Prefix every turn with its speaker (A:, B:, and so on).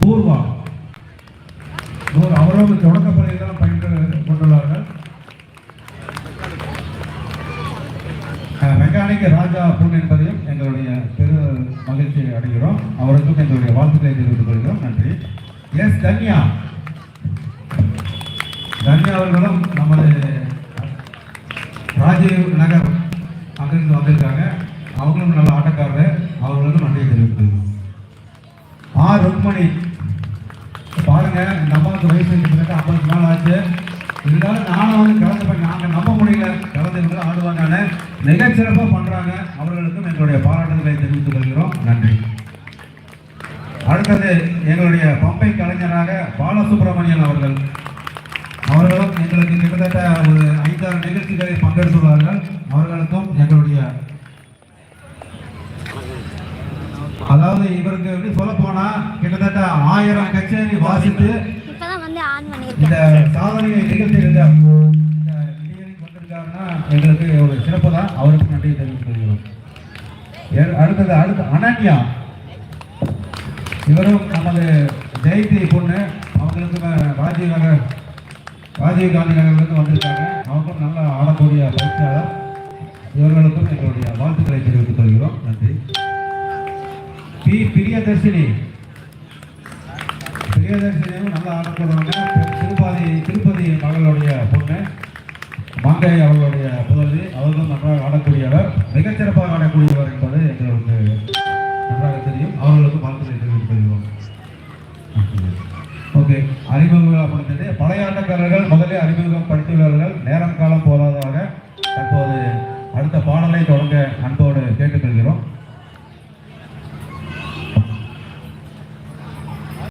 A: பூர்வா நூறு அவரும் தொடக்கப்பள்ளியில் தான் பயின்று கொண்டுள்ளார்கள். மெக்கானிக் ராஜா பொன் என்பதையும் எங்களுடைய பெரு மகிழ்ச்சியை அடைகிறோம். அவருக்கும் எங்களுடைய வாழ்த்துக்களை தெரிவித்துக் கொள்கிறோம். நன்றி. எஸ் தன்யா. தன்யா அவர்களும் நமது ராஜீவ் நகர் அங்கிருந்து வந்திருக்காங்க. அவங்களும் நல்ல ஆட்டக்காரர். அவர்களுக்கும் நன்றியை தெரிவித்துக் கொள்கிறோம். ஆர் ருக்மணி. பாருங்க எங்கள் அம்மாவுக்கு வயசு கிட்டத்தட்ட ஐம்பது நாள் ஆச்சு. இருந்தாலும் நானும் வந்து கலந்துப்பேன் நாங்கள் நம்ப முடியல. கலந்துக்கிட்டு ஆடுவாங்க மிகச்சிறப்பாக பண்ணுறாங்க அவர்களுக்கும் எங்களுடைய பாராட்டுதலை தெரிவித்துக் கொள்கிறோம். நன்றி. அடுத்தது எங்களுடைய பம்பை கலைஞராக பாலசுப்ரமணியன் அவர்கள். அவர்களும் எங்களுக்கு கிட்டத்தட்ட ஒரு ஐந்தாறு நிகழ்ச்சிகளை பங்கெடுத்துள்ளார்கள். அவர்கள் எங்களுடைய அதாவது இவருக்கு எப்படி சொல்ல போனா கிட்டத்தட்ட ஆயிரம் கச்சேரி வாசித்து இந்த சாதனையை நிகழ்த்தியிருந்த இந்த நிகழ்ச்சிக்கு வந்திருக்காருன்னா எங்களுக்கு ஒரு சிறப்பு தான். அவருக்கு நன்றி தெரிவித்துக் அடுத்தது அடுத்து அனன்யா. இவரும் நமது ஜெயந்தி பொண்ணு. அவங்களுக்கு ராஜீவ் நகர் ராஜீவ் காந்தி நகர்லேருந்து வந்திருக்காங்க. அவங்களும் நல்லா ஆடக்கூடிய பயிற்சியாளர் இவர்களுக்கும் எங்களுடைய வாழ்த்துக்களை நன்றி பி பிரியதர்ஷினி பிரியதர்ஷினியும் நல்லா ஆடக்கூடியவங்க திருப்பதி திருப்பதி மகளுடைய பொண்ணு. மங்கை அவர்களுடைய புதல்வி. அவர்களும் நன்றாக ஆடக்கூடியவர். மிகச்சிறப்பாக ஆடக்கூடியவர் என்பது எங்களுக்கு நன்றாக தெரியும். அவர்களுக்கும் வாழ்த்துக்களை தெரிவித்துக் கொள்கிறோம். ஓகே. அறிமுகம் பழைய ஆட்டக்காரர்கள் முதலில் அறிமுகம்